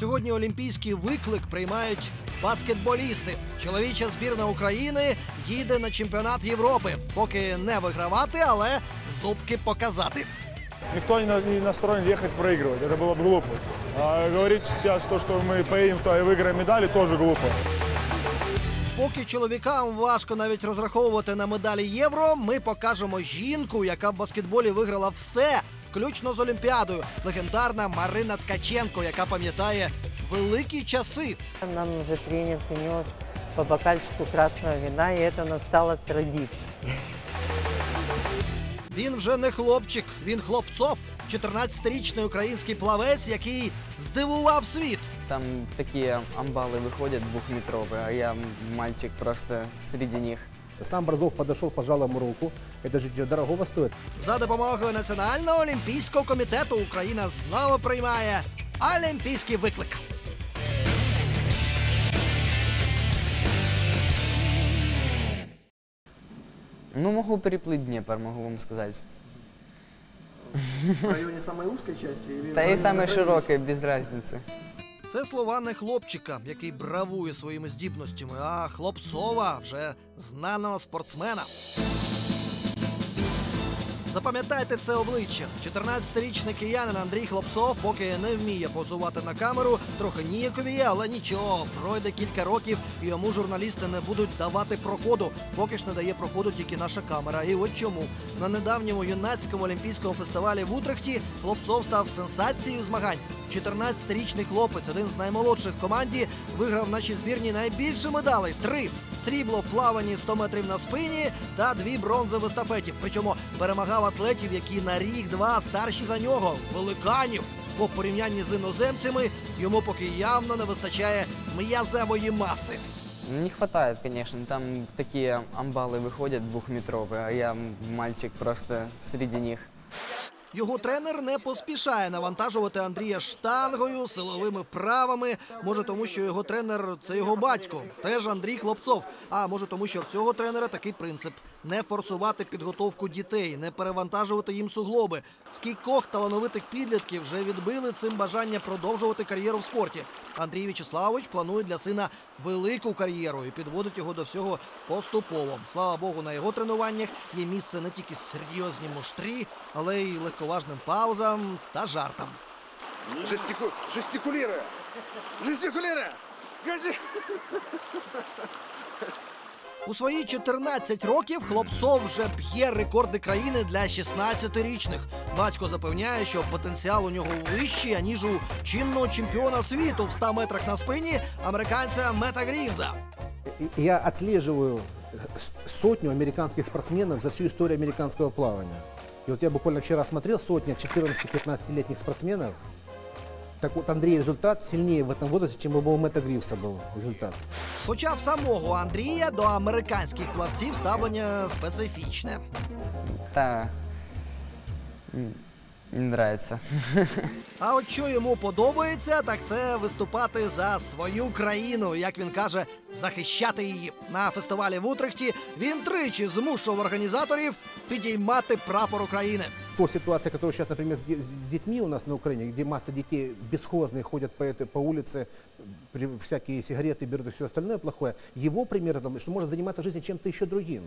Сьогодні олімпійський виклик приймають баскетболісти. Чоловіча збірна України їде на чемпіонат Європи. Поки не вигравати, але зубки показати. Никто не, на- не настроен ехать проигрывать, это было бы глупо. А говорить сейчас то, что мы поедем туда и выиграем медали, тоже глупо. Поки чоловікам важко навіть розраховувати на медалі євро, ми покажемо жінку, яка в баскетболі виграла все, включно з Олімпіадою. Легендарна Марина Ткаченко, яка пам'ятає великі часи. Нам уже тренер принес по бокальчику красного вина, и это у нас стало традицией. Він вже не хлопчик, він хлопцов. 14-річний український плавець, який здивував світ. Там такие амбалы выходят двухметровые, а я м, мальчик просто среди них. Сам Борзов подошел, пожал ему руку. Это же дорогого стоит. За допомогою Національного олімпійського комітету Україна знову приймає олімпійський виклик. Ну, могу переплыть Днепр, могу вам сказать. В районе самой узкой части или... Да и самой широкой, без разницы. Це слова не хлопчика, який бравує своїми здібностями, а хлопцова вже знаного спортсмена. Запам'ятайте це обличчя. 14-річний киянин Андрій Хлопцов поки не вміє позувати на камеру, трохи ніяковіє, але нічого. Пройде кілька років, і йому журналісти не будуть давати проходу. Поки ж не дає проходу тільки наша камера. І от чому на недавньому юнацькому олімпійському фестивалі в Утрехті Хлопцов став сенсацією змагань. 14-річний хлопець, один з наймолодших в команді, виграв в нашій збірні найбільше медалей три срібло в плаванні 100 метрів на спині та дві бронзи в естафеті. Причому перемагав атлетів, які на рік-два старші за нього, великанів. Бо в порівнянні з іноземцями йому поки явно не вистачає м'язевої маси. Не хватает, конечно, там такие амбалы выходят двухметровые, а я м, мальчик просто среди них. Його тренер не поспішає навантажувати Андрія штангою, силовими вправами. Може, тому що його тренер це його батько, теж Андрій Хлопцов. А може, тому що в цього тренера такий принцип: не форсувати підготовку дітей, не перевантажувати їм суглоби. Скількох талановитих підлітків вже відбили цим бажання продовжувати кар'єру в спорті. Андрій В'ячеславович планує для сина велику кар'єру і підводить його до всього поступово. Слава Богу, на його тренуваннях є місце не тільки серйозній муштрі, але й легковажним паузам та жартам. Жестику... Жестикулируя! Жестикулируя! У свої 14 років хлопцов вже б'є рекорди країни для 16-річних. Батько запевняє, що потенціал у нього вищий, аніж у чинного чемпіона світу в 100 метрах на спині американця Мета Грівза. Я с- сотню американских спортсменов за всю историю американского плавания. И вот я буквально вчера смотрел сотня 14-15-летних спортсменов. Так вот, Андрей результат сильнее в этом возрасте, чем у Мэтта Гривса был результат. Хоча в самого Андрія до американських плавців ставлення специфічне. Да, м, не нравится. А от що йому подобається, так це виступати за свою країну, як він каже, захищати її. На фестивалі в Утрехті він тричі змушував організаторів підіймати прапор України. По ситуации, которая сейчас, например, с, де- с детьми у нас на Украине, где масса детей бесхозные ходят по, этой, по улице, при, всякие сигареты берут и все остальное плохое, его пример, это, что можно заниматься в жизни чем-то еще другим.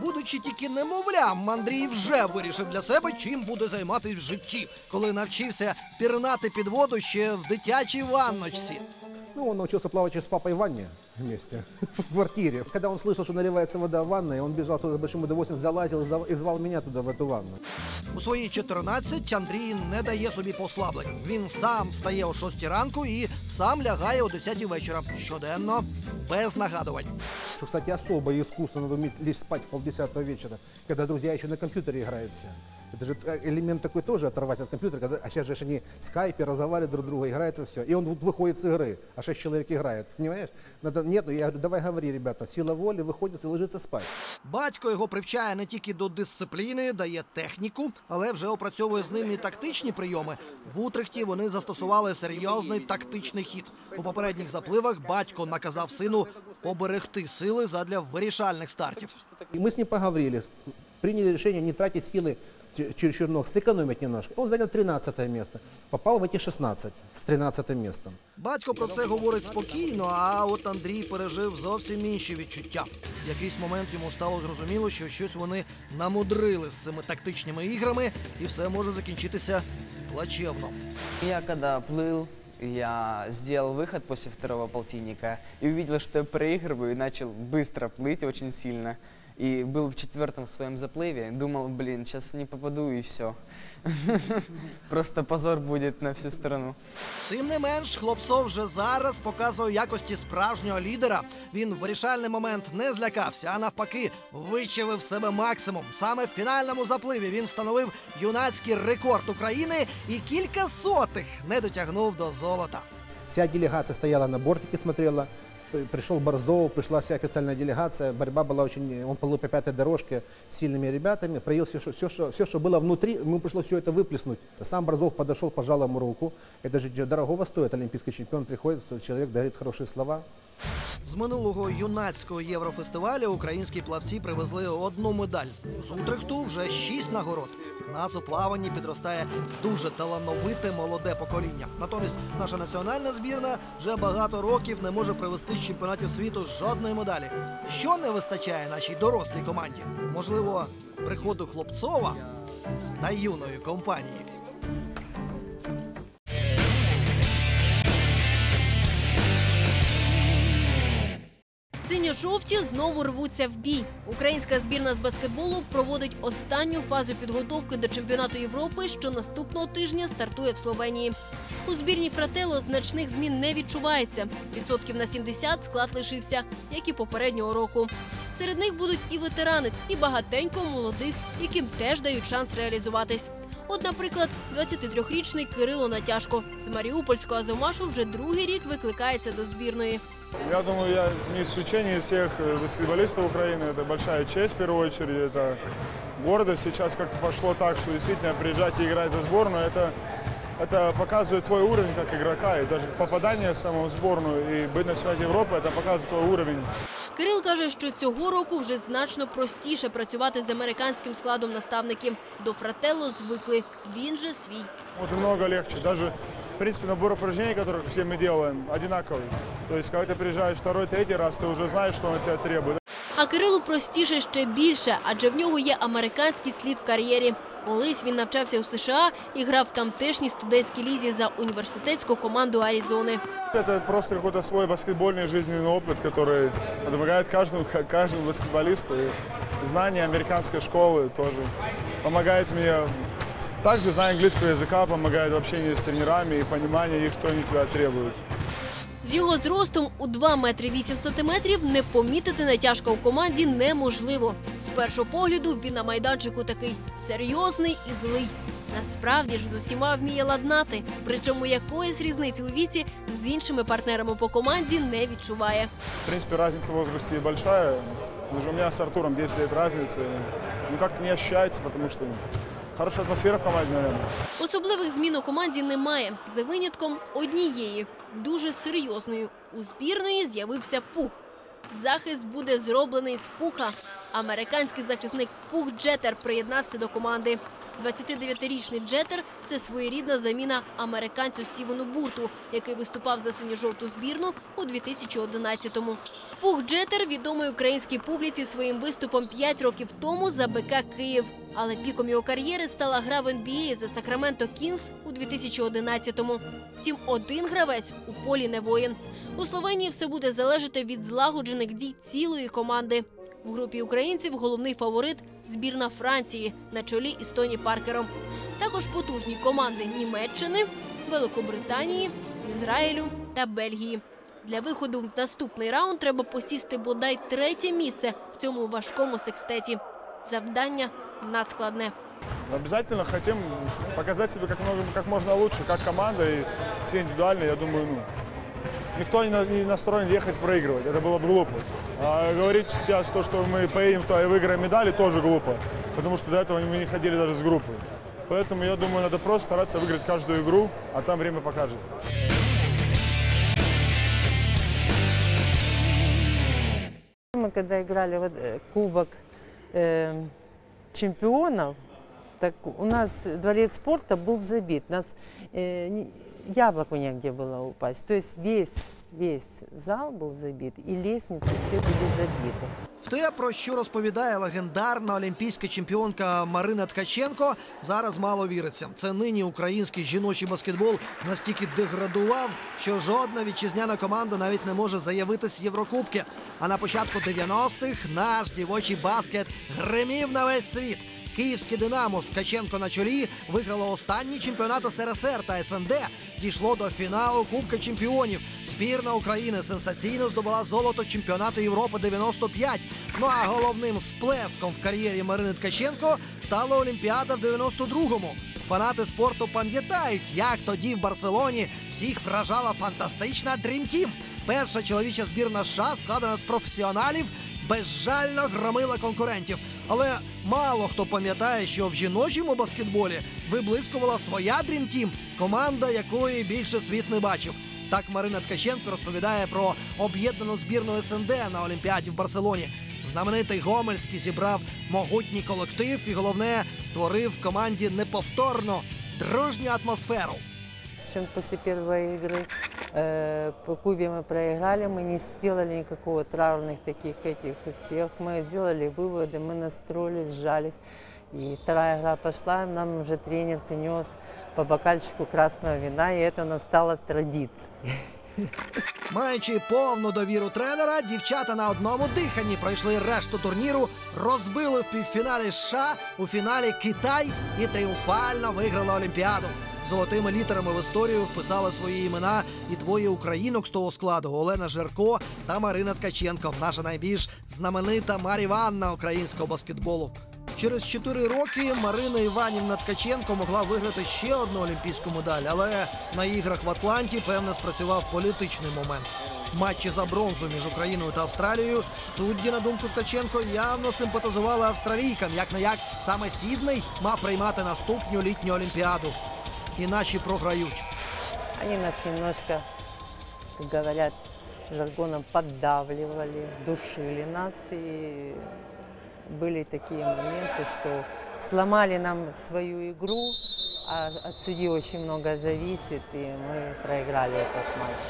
Будучи тільки немовлям, Андрій вже вирішив для себе, чим буде займатися в житті, коли навчився пірнати під воду ще в дитячій ванночці. Ну, он научился плавать с папой в ванне вместе, в квартире. Когда он слышал, что наливается вода в ванной, он бежал туда с большим удовольствием, залазил и зав- и звал меня туда, в эту ванну. У свої 14 Андрій не дає собі послаблень. Він сам встає о 6 ранку і сам лягає о 10 вечора. Щоденно, без нагадувань. Что, кстати, особое искусство, надо уметь лишь спать в полдесятого вечера, когда друзья еще на компьютере играют все. Это же э, элемент такой тоже оторвать от компьютера, когда, а сейчас же ж они в скайпе разговаривают друг друга, играют и все. И он вот выходит с игры, а шесть человек играет, понимаешь? Надо, нет, ну я говорю, давай говори, ребята, сила воли выходит и ложится спать. Батько його привчає не тільки до дисципліни, дає техніку, але вже опрацьовує з ним і тактичні прийоми. В Утрехті вони застосували серйозний тактичний хід. У попередніх запливах батько наказав сину поберегти сили задля вирішальних стартів. И мы с ним поговорили, приняли решение не тратить силы ч- чересчур много, сэкономить немножко. Он занял 13 место, попал в эти 16 с 13 местом. Батько про це говорить спокійно, а от Андрій пережив зовсім інші відчуття. В якийсь момент йому стало зрозуміло, що щось вони намудрили з цими тактичними іграми, і все може закінчитися плачевно. Я когда плыл, я сделал выход после второго полтинника и увидел, что я проигрываю, и начал быстро плыть очень сильно. И был в четвертом своем заплыве, думал, блин, сейчас не попаду и все. Просто позор будет на всю страну. Тим не менш, хлопцов вже зараз показує якості справжнього лідера. Він в вирішальний момент не злякався, а навпаки, вичавив себе максимум. Саме в фінальному запливі він встановив юнацький рекорд України і кілька сотих не дотягнув до золота. Вся делегация стояла на бортике, смотрела При- Пришел Борзов, пришла вся официальная делегация. Борьба была очень... Он плыл по пятой дорожке с сильными ребятами. Проявил все, что, все, что, все, что было внутри, ему пришлось все это выплеснуть. Сам Борзов подошел, пожал ему руку. Это же дорогого стоит. Олимпийский чемпион приходит, человек говорит хорошие слова. З минулого юнацького єврофестивалю українські плавці привезли одну медаль. З Утрехту вже шість нагород. Нас у плаванні підростає дуже талановите молоде покоління. Натомість наша національна збірна вже багато років не може привезти з чемпіонатів світу жодної медалі. Що не вистачає нашій дорослій команді? Можливо, приходу Хлопцова та юної компанії. Синьо-жовті знову рвуться в бій. Українська збірна з баскетболу проводить останню фазу підготовки до чемпіонату Європи, що наступного тижня стартує в Словенії. У збірні Фратело значних змін не відчувається. Відсотків на 70 склад лишився, як і попереднього року. Серед них будуть і ветерани, і багатенько молодих, яким теж дають шанс реалізуватись. От, наприклад, 23-річний Кирило Натяжко з Маріупольського Азомашу вже другий рік викликається до збірної. Я думаю, я не исключение из всех э, баскетболистов Украины. Это большая честь, в первую очередь. Это гордость. Сейчас как-то пошло так, что действительно приезжать и играть за сборную, это, это показывает твой уровень как игрока. И даже попадание самого в сборную и быть на чемпионате Европы, это показывает твой уровень. Кирил каже, що цього року вже значно простіше працювати з американським складом наставників. До Фрателло звикли. Він же свій. Уже много легче. Даже, в принципе, набор упражнений, которые все мы делаем, одинаковый. То есть, когда ты приезжаешь второй, третий раз, ты уже знаешь, что он от тебя требует. А Кирилу простіше ще більше, адже в нього є американський слід в кар'єрі. Колись він навчався у США і грав в тамтешній студентській лізі за університетську команду Аризони. Это просто какой-то свой баскетбольный жизненный опыт, который помогает каждому, каждому баскетболисту. И знание американской школы тоже помогает мне. Также знание английского языка помогает в общении с тренерами и понимание их, что они от тебя требуют. З його зростом у 2 метри 8 сантиметрів не помітити натяжка у команді неможливо. З першого погляду він на майданчику такий серйозний і злий. Насправді ж з усіма вміє ладнати, причому якоїсь різниці у віці з іншими партнерами по команді не відчуває. В принципе, разница в возрасте большая. Даже у меня с Артуром 10 лет разницы. Ну, как-то не ощущается, потому что хорошая атмосфера в команді. наверное. Особливих змін у команді немає. За винятком однієї дуже серйозної. У збірної з'явився пух. Захист буде зроблений з пуха. Американський захисник Пух Джетер приєднався до команди. 29-річний Джетер – це своєрідна заміна американцю Стівену Бурту, який виступав за синьо-жовту збірну у 2011-му. Пух Джетер відомий українській публіці своїм виступом 5 років тому за БК Київ. Але піком його кар'єри стала гра в NBA за Сакраменто Кінгс у 2011-му. Втім, один гравець у полі не воїн. У Словенії все буде залежати від злагоджених дій цілої команди. В групі українців головний фаворит збірна Франції на чолі із Тоні Паркером. Також потужні команди Німеччини, Великобританії, Ізраїлю та Бельгії. Для виходу в наступний раунд треба посісти бодай третє місце в цьому важкому секстеті. Завдання надскладне. Обязательно хотим показать себя как, много, как можно лучше, как команда и все индивидуально, я думаю, ну, никто не, на- не настроен ехать проигрывать, это было бы глупо. А говорить сейчас то, что мы поедем туда и выиграем медали, тоже глупо, потому что до этого мы не ходили даже с группой. Поэтому я думаю, надо просто стараться выиграть каждую игру, а там время покажет. Мы когда играли вот, э, Кубок э, чемпионов, Так у нас дворец спорта был забит. Нас э, яблоку негде было упасть. То есть весь, весь зал был забит, и лестницы все были забиты. В те, про що розповідає легендарна олімпійська чемпіонка Марина Ткаченко, зараз мало віриться. Це нині український жіночий баскетбол настільки деградував, що жодна вітчизняна команда навіть не може заявитись в Єврокубки. А на початку 90-х наш дівочий баскет гримів на весь світ. Київське Динамо з Ткаченко на чолі виграло останній чемпіонат СРСР та СНД. Дійшло до фіналу Кубка чемпіонів. Збірна України сенсаційно здобула золото чемпіонату Європи 95. Ну а головним сплеском в кар'єрі Марини Ткаченко стала Олімпіада в 92-му. Фанати спорту пам'ятають, як тоді в Барселоні всіх вражала фантастична Team. Перша чоловіча збірна США складена з професіоналів, безжально громила конкурентів. Але мало хто пам'ятає, що в жіночому баскетболі виблискувала своя Team, команда якої більше світ не бачив. Так Марина Ткаченко розповідає про об'єднану збірну СНД на Олімпіаді в Барселоні. Знаменитий Гомельський зібрав могутній колектив і головне створив команді неповторно дружню атмосферу. Причем после первой игры э, по Кубе мы проиграли, мы не сделали никакого травных таких этих всех. Мы сделали выводы, мы настроились, сжались. И вторая игра пошла, нам уже тренер принес по бокальчику красного вина, и это у нас стало традицией. Маючи повну довіру тренера, дівчата на одному диханні пройшли решту турніру, розбили в півфіналі США, у фіналі Китай і тріумфально виграли Олімпіаду. Золотими літерами в історію вписали свої імена і двоє українок з того складу Олена Жерко та Марина Ткаченко. Наша найбільш знаменита Маріванна українського баскетболу. Через 4 роки Марина Іванівна Ткаченко могла виграти ще одну олімпійську медаль, але на іграх в Атланті певне спрацював політичний момент. Матчі за бронзу між Україною та Австралією судді, на думку Ткаченко, явно симпатизували австралійкам. Як не як саме Сідней мав приймати наступну літню олімпіаду. І наші програють. Они нас немножко, как говорят, жаргоном поддавливали, душили нас. И были такие моменты, что сломали нам свою игру, а от судьи очень много зависит, и мы проиграли этот матч.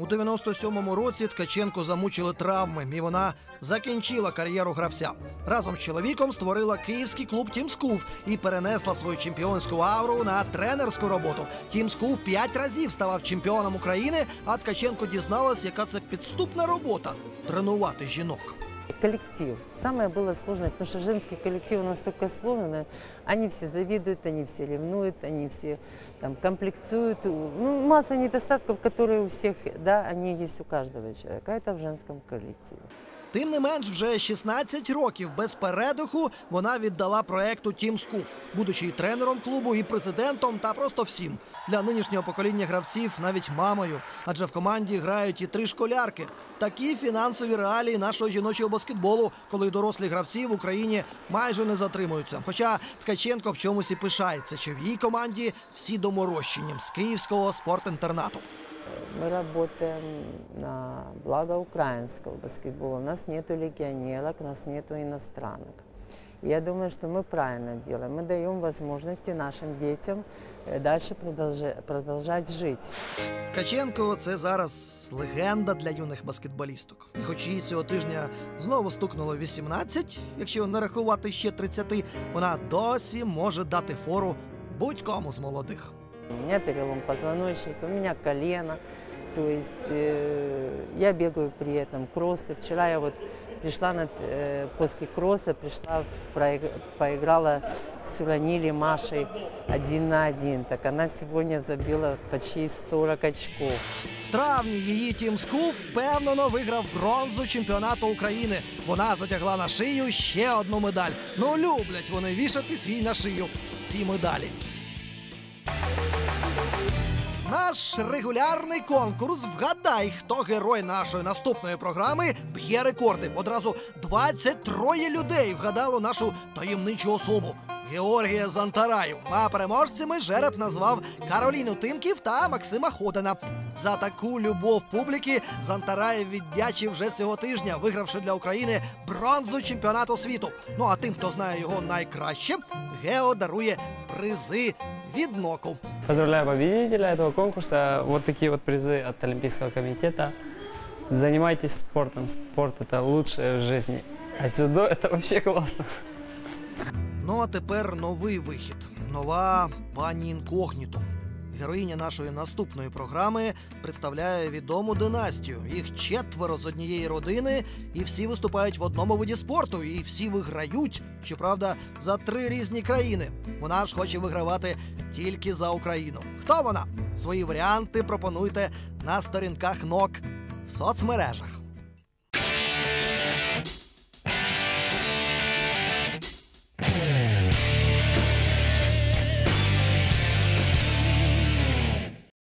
У 97-му році Ткаченко замучили травми, і вона закінчила кар'єру гравця. Разом з чоловіком створила київський клуб Тімскув і перенесла свою чемпіонську ауру на тренерську роботу. Тімскув п'ять разів ставав чемпіоном України, а Ткаченко дізналась, яка це підступна робота тренувати жінок. Коллектив. Самое было сложное, потому что женский коллектив настолько сложный, они все завидуют, они все ревнуют, они все там комплексуют. Ну, масса недостатков, которые у всех, да, они есть у каждого человека. А это в женском коллективе. Тим не менш, вже 16 років без передиху вона віддала проекту Тім Скуф, будучи і тренером клубу, і президентом, та просто всім для нинішнього покоління гравців, навіть мамою. Адже в команді грають і три школярки. Такі фінансові реалії нашого жіночого баскетболу, коли дорослі гравці в Україні майже не затримуються. Хоча Ткаченко в чомусь і пишається, що в її команді всі доморощені з київського спортінтернату Мы работаем на благо украинского баскетбола. У нас нету легионерок, у нас нету иностранок. Я думаю, что мы правильно делаем. Мы даем возможности нашим детям э, дальше продолжа- продолжать жить. Ткаченко це зараз легенда для юних баскетболісток. І хоч їй цього тижня знову стукнуло 18, якщо не рахувати ще 30, вона досі може дати фору будь-кому з молодих. У меня перелом позвоночника, у меня колено. То есть э, я бегаю при этом кроссы. Вчера я вот пришла на, э, после кросса, пришла, проиг- поиграла с Уранили Машей один на один. Так она сегодня забила почти 40 очков. В травні її Тім Скуф впевнено виграв бронзу чемпіонату України. Вона затягла на шию ще одну медаль. Ну люблять вони вішати свій на шию ці медалі. Наш регулярний конкурс Вгадай, хто герой нашої наступної програми б'є рекорди. Одразу 23 людей вгадало нашу таємничу особу. Георгія Зантараю. А переможцями жереб назвав Кароліну Тимків та Максима Ходина. За таку любов публіки Зантараєв віддячив вже цього тижня, вигравши для України бронзу чемпіонату світу. Ну а тим, хто знає його найкраще, Гео дарує призи від ноку. Поздравляю победителя этого конкурса. Вот такие вот призы от Олимпийского комитета. Занимайтесь спортом. Спорт это лучшее в жизни. Отсюда это вообще классно. Ну а тепер новий вихід. Нова пані інкогніто. Героїня нашої наступної програми представляє відому династію. Їх четверо з однієї родини, і всі виступають в одному виді спорту, і всі виграють. Щоправда, за три різні країни. Вона ж хоче вигравати тільки за Україну. Хто вона? Свої варіанти пропонуйте на сторінках НОК в соцмережах.